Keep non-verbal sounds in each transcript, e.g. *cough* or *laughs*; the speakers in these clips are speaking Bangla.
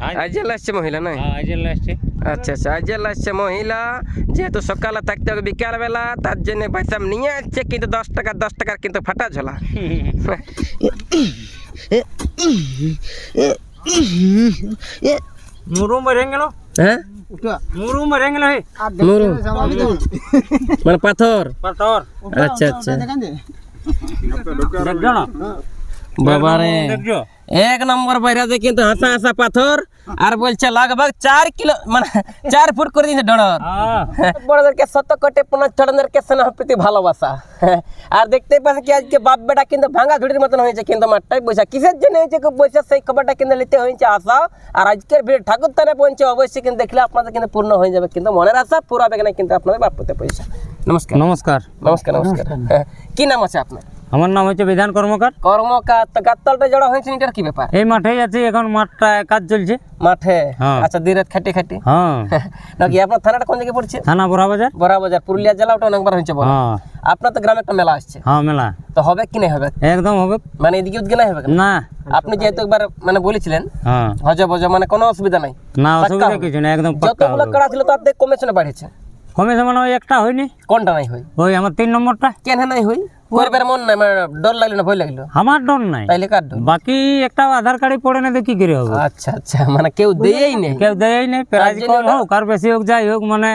আজ- আজেল আসছে মহিলা নাই? হ্যাঁ আচ্ছা আচ্ছা আজেল আসছে মহিলা। যেহেতু সকালে থাকতে হবে বিকালবেলা তার জন্য পয়সা নিয়ে আসছে কিন্তু দশ টাকা দশ টাকার কিন্তু ফাটা ঝোলা। মুরুম গেল হ্যাঁ? মুরুম গেল মুরুম। মানে পাথর? পাথর। আচ্ছা আচ্ছা। না? বাবারে। এক নম্বর বাইরাতে কিন্তু হাসা হাসা পাথর আর বলছে লাগভাগ চার কিলো মানে চার ফুট করে দিয়েছে হ্যাঁ বড়দেরকে শত কোটি পুনঃ ছোটদেরকে স্নেহ প্রীতি ভালোবাসা। আর দেখতে পাচ্ছি কি আজকে বাপ বেটা কিন্তু ভাঙা ঝুড়ির মতন হয়েছে কিন্তু মাঠটাই বৈশা কিসের জন্য হয়েছে খুব বৈশা সেই খবরটা কিন্তু নিতে হয়েছে আশা। আর আজকের ভিড় ঠাকুর তারা পৌঁছে অবশ্যই কিন্তু দেখলে আপনাদের কিন্তু পূর্ণ হয়ে যাবে কিন্তু মনের আশা পুরো হবে না কিন্তু আপনাদের বাপুতে পয়সা নমস্কার। নমস্কার নমস্কার। নমস্কার। কি নাম আছে আপনার? আমার নাম হচ্ছে বিধান কর্মকার। কর্মকার তো গাত্তলটা জড়া হয়েছে এটার কি ব্যাপার? এই মাঠেই আছি এখন মাঠটা কাজ চলছে। মাঠে? হ্যাঁ। আচ্ছা দিরাত খাটি খাটি। হ্যাঁ। *laughs* নাকি আপনার থানাটা কোন জায়গায় পড়ছে? থানা বড়া বাজার। বড়াবাজার পুরুলিয়া জেলা ওটা অনেকবার হয়েছে বলা হ্যাঁ। আপনার তো গ্রামে একটা মেলা আসছে। হ্যাঁ মেলা। তো হবে কি না হবে? একদম হবে। মানে এদিকে উদ্গে না হবে না। আপনি যেহেতু একবার মানে বলেছিলেন হ্যাঁ। হজ বজ মানে কোনো অসুবিধা নাই। না অসুবিধা। কিছু না একদম যতগুলো করা ছিল তার থেকে কমেছে না বাড়িয়েছে কমেছে মানে ওই একটা হয়নি? কোনটা নাই হই? ওই আমার তিন নম্বরটা। কেন নাই হই? করবার মন নাই মানে ডর লাগল না ভয় লাগল? আমার ডর নাই। তাইলে কার ডর? বাকি একটা আধার কার্ডে পড়ে না তো কি করে হবে। আচ্ছা আচ্ছা মানে কেউ দেয়ই নেই। কেউ দেয় নেই প্রাইজ কম হোক আর বেশি হোক যাই হোক মানে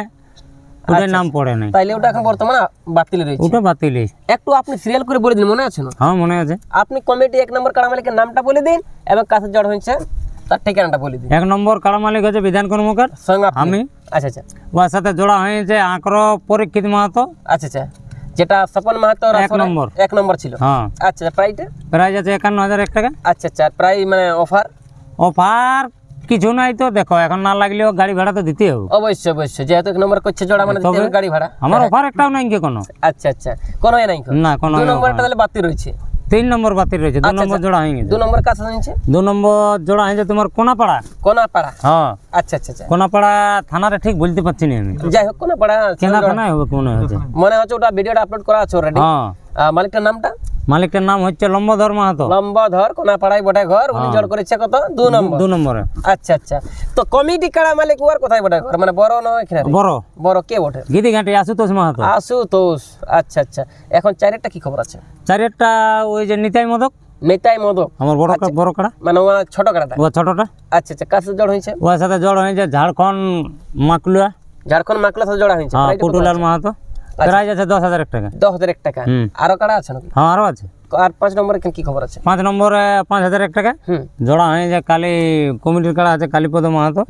ওদের নাম পড়ে নাই। তাইলে ওটা এখন বর্তমানে বাতিল রয়েছে। ওটা বাতিল। একটু আপনি সিরিয়াল করে বলে দিন মনে আছে না? হ্যাঁ মনে আছে। আপনি কমিটি এক নম্বর কাড়া মালিকের নামটা বলে দিন এবং কাছে জড় হয়েছে তার ঠিকানাটা বলে দিন। এক নম্বর কাড়া মালিক হচ্ছে বিধান কর্মকার। সঙ্গে আমি। আচ্ছা আচ্ছা। ওর সাথে জোড়া হয়েছে আঁকড় পরীক্ষিত মাহাতো। আচ্ছা আচ্ছা। যেটা স্বপন মাহাতো এক নম্বর। এক নম্বর ছিল। হ্যাঁ। আচ্ছা প্রাইসটা প্রাইজ আছে একান্ন হাজার এক টাকা। আচ্ছা আচ্ছা প্রায় মানে অফার অফার কিছু নাই তো দেখো এখন না লাগলেও গাড়ি ভাড়া তো দিতে হবে। অবশ্যই অবশ্যই যেহেতু এক নম্বর করছে জোড়া মানে গাড়ি ভাড়া। আমার অফার একটাও নাই কোনো। আচ্ছা আচ্ছা কোনো নাই না কোনো নম্বরটা তাহলে বাতিল রয়েছে। তিন নম্বর বাতিল রয়েছে দু আচ্ছা, নম্বর জোড়া হয়ে গেছে দু নম্বর কাছে হয়েছে দু নম্বর জোড়া হয়েছে তোমার কোনাপাড়া। কোনাপাড়া? হ্যাঁ। আচ্ছা আচ্ছা আচ্ছা। কোনাপাড়া থানারে ঠিক বলতে পারছি না আমি। যাই হোক কোনাপাড়া কেনা থানায় হবে কোন হয়েছে মনে হচ্ছে ওটা ভিডিওটা আপলোড করা আছে অলরেডি হ্যাঁ। মালিকটার নামটা? মালিকের নাম হচ্ছে লম্বধর মাহাতো। লম্বা ধর কোনাপাড়ায় বটে ঘর উনি জল করেছে কত? দু নম্বর। দু নম্বরে। আচ্ছা আচ্ছা। তো কমিটি কাড়া মালিক ওর কোথায় বটে ঘর? মানে বড় নয় এখানে বড়। বড় কে বটে? গিদি ঘাটে আশুতোষ মাহাতো। আশুতোষ। আচ্ছা আচ্ছা। এখন চারেরটা কি খবর আছে? চারেরটা ওই যে নিতাই মদক। নিতাই মদক। আমার বড় কা- বড় কাড়া। মানে ও ছোট কাড়াটা? ও ছোটটা। আচ্ছা আচ্ছা। কাছে জড় হয়েছে? ওর সাথে জড় হয়েছে ঝাড়খণ্ড মাকলুয়া। ঝাড়খণ্ড মাকলা সাথে জড়া হয়েছে। হ্যাঁ পুটুলাল মাহাতো। প্রাইজ আছে দশ হাজার টাকা। দশ হাজার টাকা। আরও কাড়া আছে নাকি? হ্যাঁ আরও আছে। আর পাঁচ নম্বরে কি খবর আছে? পাঁচ নম্বরে পাঁচ হাজার এক টাকা। জোড়া হয়েছে কালী কমিটির কাড়া আছে কালীপদ মাহাতো।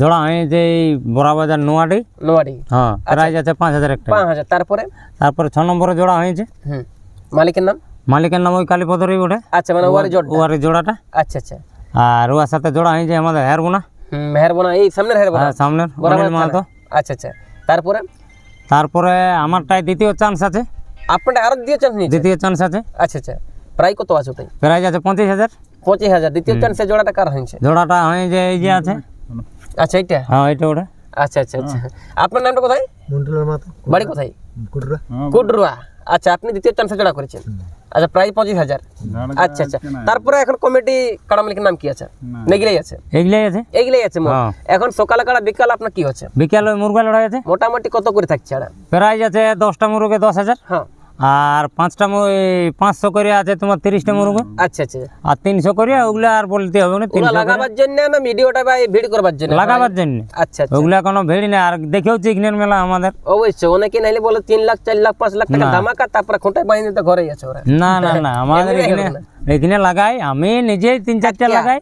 জোড়া হয়েছে এই বড়াবাজার নোয়াডি। নোয়াডি। হ্যাঁ প্রাইজ আছে পাঁচ হাজার এক টাকা। পাঁচ হাজার। তারপরে? তারপরে ছ নম্বরে জোড়া হয়েছে হুম। মালিকের নাম? মালিকের নাম ওই কালীপদরই ওঠে আচ্ছা মানে ওয়ারি জোড় এই জোড়াটা। আচ্ছা আচ্ছা। আর ওর সাথে জোড়া হয়েছে আমাদের হেরবোনা। হুম মেহেরবোনা এই সামনের হেরবোনা? হ্যাঁ, সামনের অনিল মাহাতো। আচ্ছা আচ্ছা। তারপরে? তারপরে আমারটাই দ্বিতীয় চান্স আছে। আপনারটা আরও দ্বিতীয় চান্স নিয়েছে? দ্বিতীয় চান্স আছে। আচ্ছা আচ্ছা। প্রায় কত আছে তাই প্রাইজ আছে পঁচিশ হাজার। পঁচিশ হাজার। দ্বিতীয় চান্সে জোড়াটা কার হয়েছে? জোড়াটা হয়েছে এই যে আছে। আচ্ছা এইটা? হ্যাঁ এইটা ওটা। আচ্ছা আচ্ছা আচ্ছা। আপনার নামটা কোথায়? মন্ডলের মাথা বাড়ি কোথায়? কুটরুয়া কুডরুয়া আচ্ছা আপনি দ্বিতীয় চান্সে জড়া করেছেন। আচ্ছা প্রায় পঁচিশ হাজার। আচ্ছা আচ্ছা। তারপরে এখন কমিটি কাড়া মালিকের নাম কি আছে? এগুলাই আছে? এগুলাই আছে। এগুলাই আছে। হ্যাঁ। এখন সকালে কাড়া বিকাল আপনার কি হচ্ছে? বিকাল ওই মুরগা লড়াই আছে। মোটামুটি কত করে থাকছে প্রায় আছে দশটা মুরগে দশ হাজার। হ্যাঁ। আর পাঁচটা পাঁচশো করে আছে তোমার তিরিশটা মুরগে আচ্ছা আচ্ছা। আর তিনশো করে ওগুলা আর বলতে হবে না তিনশো লাগাবার জন্য না ভিডিওটা বা ভিড় করবার জন্য? লাগাবার জন্য। আচ্ছা আচ্ছা। ওগুলা কোনো ভিড় নেই আর দেখেও চিকনের মেলা আমাদের। অবশ্যই অনেকে নাইলে বলে তিন লাখ চার লাখ পাঁচ লাখ টাকা ধামাকা তারপরে খুঁটায় বাহিনী তো ঘরেই আছে ওরা। না না না *laughs* আমাদের এখানে এখানে লাগাই আমি নিজেই তিন চারটা লাগাই।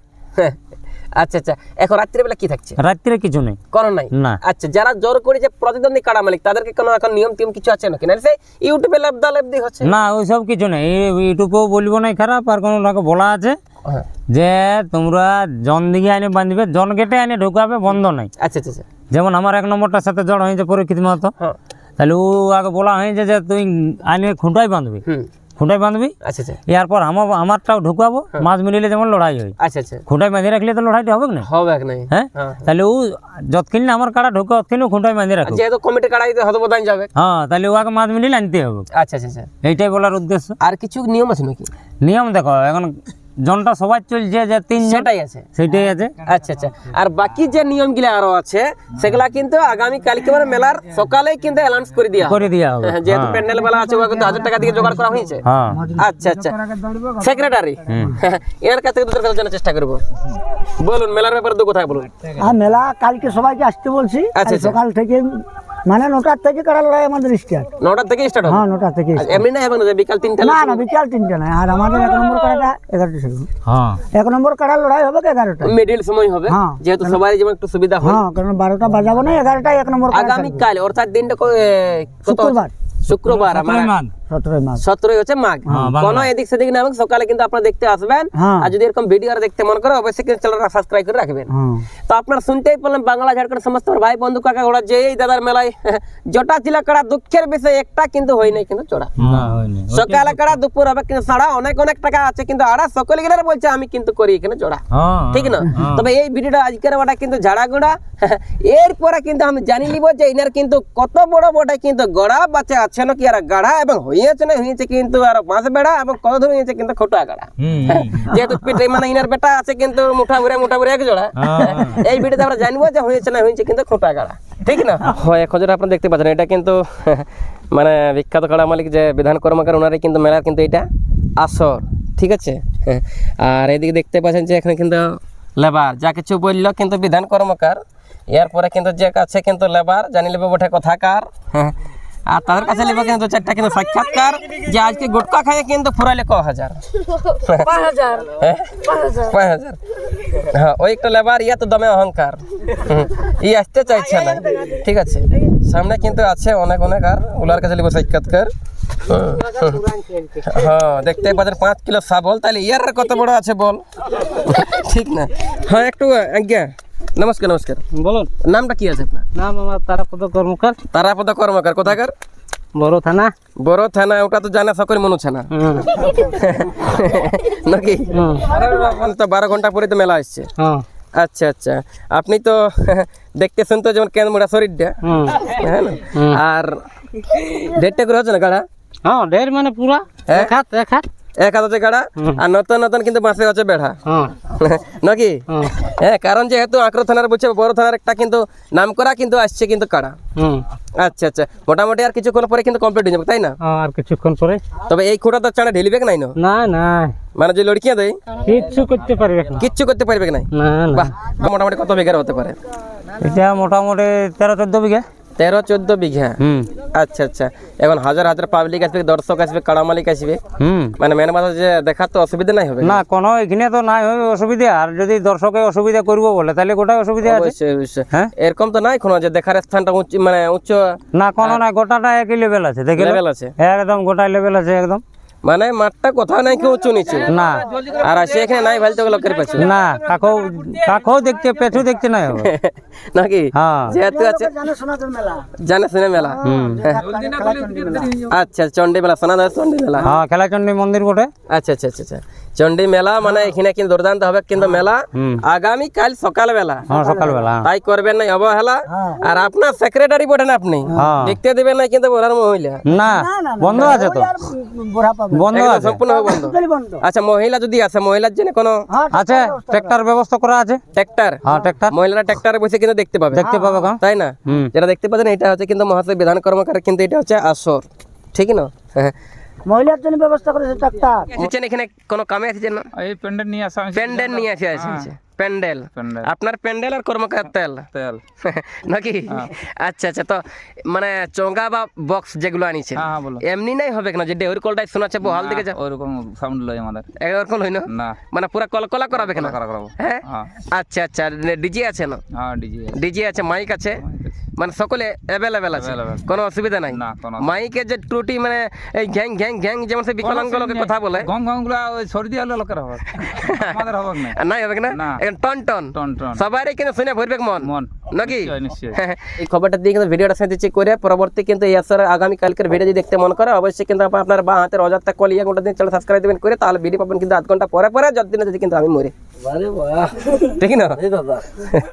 আচ্ছা আচ্ছা। এখন রাত্রিবেলা কি থাকছে? রাত্রে কিছু নেই। কোনো নাই? না। আচ্ছা যারা জোর করেছে প্রতিদ্বন্দ্বী কাড়া মালিক তাদেরকে কোনো এখন নিয়ম টিয়ম কিছু আছে নাকি? না সেই ইউটিউবে লাভদা লাভদি হচ্ছে। না ওই সব কিছু নেই। ইউটিউবেও বলব না খারাপ আর কোনো বলা আছে হ্যাঁ। যে তোমরা জন দিকে আইনে বাঁধবে জন গেটে আইনে ঢুকাবে বন্ধ নাই। আচ্ছা আচ্ছা আচ্ছা। যেমন আমার এক নম্বরটার সাথে জড় হয়েছে পরীক্ষিত মতো হ্যাঁ। তাহলে ও আগে বলা হয়েছে যে তুই আইনে খুঁটাই বাঁধবি। খুঁটাই বাঁধবি? আচ্ছা আচ্ছা। এরপর আমার আমারটাও ঢুকাবো মাছ মিলিলে যেমন লড়াই হয়। আচ্ছা আচ্ছা। খুঁটায় বাঁধে রাখলে তো লড়াইটা হবে না? হবে না নাই? হ্যাঁ? হ্যাঁ। তাহলে ও যতক্ষণ না আমার কাড়া ঢুকে ততক্ষণ খুঁটায় বাঁধে রাখো। যেহেতু কমিটি কাড়া দিতে হতবদান যাবে? হ্যাঁ তাহলে ওকে মাছ মিলিয়ে আনতে হবে। আচ্ছা আচ্ছা আচ্ছা। এইটাই বলার উদ্দেশ্য। আর কিছু নিয়ম আছে নাকি? নিয়ম দেখো এখন জনটা সবার চলছে যে তিনজন। সেটাই আছে। সেটাই আছে। আচ্ছা আচ্ছা। আর বাকি যে নিয়মগুলো আরও আছে সেগুলা কিন্তু আগামী কালকে মানে মেলার সকালেই কিন্তু অ্যানাউন্স করে হবে। করে দেওয়া হবে। হ্যাঁ, যেহেতু প্যান্ডেল বেলা আছে ওগুলো কিন্তু হাজার টাকা দিয়ে জোগাড় করা হয়েছে। হ্যাঁ। আচ্ছা আচ্ছা। সেক্রেটারি *laughs* এর কাছ থেকে দুটো কথা জানার চেষ্টা করব। বলুন মেলার ব্যাপারে দু কথা বলুন। আর মেলা কালকে সবাইকে আসতে বলছি। আচ্ছা, আচ্ছা। সকাল থেকে মানে নটার থেকে কারা লড়াই আমাদের স্টার্ট নটার থেকে স্টার্ট হবে? হ্যাঁ নটার থেকে এমনি না এখন বিকাল তিনটা না না বিকাল তিনটে না আর আমাদের এক নম্বর কাড়াটা এগারোটা শুরু। হ্যাঁ। এক নম্বর কাড়া লড়াই হবে এগারোটা? মিডিল সময় হবে হ্যাঁ। যেহেতু সবাই যেমন একটু সুবিধা হয়। হ্যাঁ কারণ বারোটা বাজাবো না এগারোটা এক নম্বর আগামীকাল আগামী কাল অর্থাৎ দিনটা কত? শুক্রবার। শুক্রবার আমার সতেরোই মাস সতেরোই হচ্ছে মাঘ। হ্যাঁ, বাংলা। কোনো এদিক সেদিক না সকালে কিন্তু আপনারা দেখতে আসবেন। হ্যাঁ। আর যদি এরকম ভিডিও দেখতে মন করে অবশ্যই কিন্তু চ্যানেলটা সাবস্ক্রাইব করে রাখবেন। হ্যাঁ। তো আপনারা শুনতেই পেলেন বাংলা ঝাড়খণ্ড সমস্ত ভাই বন্ধু কাকা ওরা যে এই দাদার মেলায় *laughs* জটা ছিল কাড়া দুঃখের বিষয় একটা কিন্তু হয় নাই কিন্তু চড়া সকালে কাড়া দুপুর হবে কিন্তু সাড়া অনেক অনেক টাকা আছে কিন্তু আড়া সকলে গেলে বলছে আমি কিন্তু করি এখানে চড়া হ্যাঁ ঠিক না? তবে এই ভিডিওটা আজকের ওটা কিন্তু ঝাড়াগুড়া। *laughs* এরপরে কিন্তু আমি জানি নিব যে এনার কিন্তু কত বড় বড় কিন্তু গড়া বাচ্চা আছে নাকি আর গাড়া এবং হইয়াছে না হইয়াছে কিন্তু আর মাছ বেড়া এবং কত ধরে হয়েছে কিন্তু খোটা গাড়া। *laughs* যেহেতু পিঠে মানে ইনার বেটা আছে কিন্তু মুঠা ভরে মুঠা ভরে এক জোড়া হ্যাঁ, *laughs* এই ভিডিওতে আমরা জানব যে হয়েছে না হয়েছে কিন্তু খোটা গাড়া। ঠিক না? *laughs* হয় এখন যেটা আপনারা দেখতে পাচ্ছেন এটা কিন্তু মানে বিখ্যাত কাড়া মালিক যে বিধান কর্মকার ওনারই কিন্তু মেলার কিন্তু এটা আসর। ঠিক আছে? হ্যাঁ। আর এদিকে দেখতে পাচ্ছেন যে এখানে কিন্তু লেবার যা কিছু বলল কিন্তু বিধান কর্মকার এরপরে কিন্তু যে কাছে কিন্তু লেবার জানি নেবে বটে কথাকার। হ্যাঁ। আর তাদের কাছে নেবে কিন্তু চারটা কিন্তু সাক্ষাৎকার যে আজকে গুটকা খাইয়ে কিন্তু ফুরাইলে ক হাজার? হ্যাঁ? পাঁচ হাজার। হ্যাঁ ওই একটা লেবার ইয়া তো দমে অহংকার। ই আসতে চাইছে না। ঠিক আছে। সামনে কিন্তু আছে অনেক অনেক আর ওলার কাছে লিব সাক্ষাৎকার। হ্যাঁ দেখতে পাচ্ছেন পাঁচ কিলো শাবল তাহলে ইয়ার কত বড় আছে বল? ঠিক না। হ্যাঁ একটু আজ্ঞা। নমস্কার নমস্কার। বলুন। নামটা কি আছে আপনার? নাম আমার তারাপদ কর্মকার। তারাপদ কর্মকার কোথাকার? বড় থানা। বড় থানা ওটা তো জানে সকল মনে হচ্ছে না নাকি? তো বারো ঘণ্টা পরে তো মেলা আসছে। আচ্ছা আচ্ছা। আপনি তো *laughs* দেখতে শুনতে যেমন কেন মোটা শরীরটা। হ্যাঁ না? আর ডেটটা করে হচ্ছে না গাড়া? হ্যাঁ ঢের মানে পুরা। হ্যাঁ? এক হাত এক হাত। এক হাত গাড়া আর নতুন নতুন কিন্তু বাঁশে হচ্ছে বেড়া। *laughs* নাকি? হ্যাঁ কারণ যেহেতু আঁকড়ো থানার বলছে বড় থানার একটা কিন্তু নাম করা কিন্তু আসছে কিন্তু কাড়া। হুম। আচ্ছা আচ্ছা। মোটামুটি আর কিছুক্ষণ পরে কিন্তু কমপ্লিট হয়ে যাবে তাই না? আর কিছুক্ষণ পরে। তবে এই খোটা তো চাঁড়া ঢেলিবে নাই না? না না। মানে যে লড়কিয়া দেয়? কিচ্ছু করতে পারবে না। কিচ্ছু করতে পারবে নাই? না না। বাহ মোটামুটি কত বিঘার হতে পারে? এটা মোটামুটি তেরো চোদ্দ বিঘা। তেরো চোদ্দ বিঘা। আচ্ছা আচ্ছা। এখন হাজার হাজার পাবলিক আসবে দর্শক আসবে কাড়া মালিক আসবে। মানে মেন মাথা যে দেখার তো অসুবিধা নাই হবে? না কোনো এখানে তো নাই হবে অসুবিধা। আর যদি দর্শকে অসুবিধা করব বলে তাহলে গোটা অসুবিধা আছে। হ্যাঁ? এরকম তো নাই কোনো যে দেখার স্থানটা উচ্চ মানে উচ্চ না কোনো না গোটাটা একই লেভেল আছে দেখে লেভেল আছে। একদম গোটা লেভেল আছে একদম। মানে মাঠটা কোথাও নাই কেউ উঁচু নিচু। না। আর আসে এখানে নাই ভালো তো লোকের পাচ্ছে না কাকো কাকো দেখতে পেছু দেখতে নাই হবে। *laughs* নাকি? হ্যাঁ। যেহেতু আছে জানে সোনাদের মেলা জানে শুনে মেলা। হুম। আচ্ছা চন্ডি মেলা শোনা সোনা চন্ডি মেলা হ্যাঁ খেলা চন্ডি মন্দির বটে। আচ্ছা আচ্ছা আচ্ছা। চন্ডী মেলা মানে এখানে কিন্তু দুর্দান্ত হবে কিন্তু মেলা। আগামী কাল সকাল বেলা হ্যাঁ সকালবেলা। তাই করবেন না অবহেলা। আর আপনার সেক্রেটারি বটেন আপনি। হ্যাঁ। দেখতে দেবেন না কিন্তু বলার মহিলা। না বন্ধ আছে তো। বন্ধ আছে। সম্পূর্ণ বন্ধ। আচ্ছা মহিলা যদি আছে মহিলার জন্য কোনো হ্যাঁ আছে ট্রেক্টর ব্যবস্থা করা আছে? ট্র্যাক্টর হ্যাঁ ট্রেক্টর। মহিলারা ট্র্যাক্টরে বসে কিন্তু দেখতে পাবে। দেখতে পাবে তাই না? যেটা দেখতে পাচ্ছেন এটা হচ্ছে কিন্তু মহাশয় বিধান কর্মকার কিন্তু এটা হচ্ছে আসর। ঠিক না? হ্যাঁ। মহিলার জন্য ব্যবস্থা করেছে ট্রাক্টর এসেছেন এখানে কোনো কামে এসেছেন না এই পেন্ডেল নিয়ে আসা প্যান্ডেল নিয়ে আসে আসছে প্যান্ডেল। প্যান্ডেল। আপনার প্যান্ডেল আর কর্মকার তেল? তেল। *laughs* নাকি? আচ্ছা আচ্ছা। তো মানে চঙ্গা বা বক্স যেগুলো আনিছে হ্যাঁ হ্যাঁ এমনি নাই হবে কেন? যে ডেউর কলটাই শোনাচ্ছে বহাল দিকে যা ওইরকম সাউন্ড লয় আমাদের। এরকম হইনো না। মানে পুরা কলকলা করাবে কেন? করা করাবো। হ্যাঁ? হ্যাঁ। আচ্ছা আচ্ছা। ডিজি আছে না? হ্যাঁ ডিজি ডিজি আছে? মাইক আছে। মানে সকলে অ্যাভেলেবেল আছে। কোনো অসুবিধা নাই? মাইকে যে ত্রুটি মানে এই ঘ্যাং ঘ্যাং ঘ্যাং যেমন সে বিকলাঙ্গ লোকে কথা বলে। গং গংগুলা ওই সর্দি হলে লোকের হবে। *laughs* আমাদের হবে না নাই? হবে না। এখন টন টন। Ton ton. সবারই কিন্তু শুনে ভরবে মন। মন। নাকি? *laughs* এই খবরটা দিয়ে কিন্তু ভিডিওটা সাথে চেক করে। পরবর্তী কিন্তু এই আসরে আগামী কালকের ভিডিও যদি দেখতে মন করে অবশ্যই কিন্তু আপনি আপনার বা হাতের অজাত্তা কলিয়া গোটা দিন চ্যানেল সাবস্ক্রাইব দেবেন করে তাহলে ভিডিও পাবেন কিন্তু আধ ঘণ্টা পরে পরে যতদিন যদি কিন্তু আমি মরে। ঠিক না? *laughs*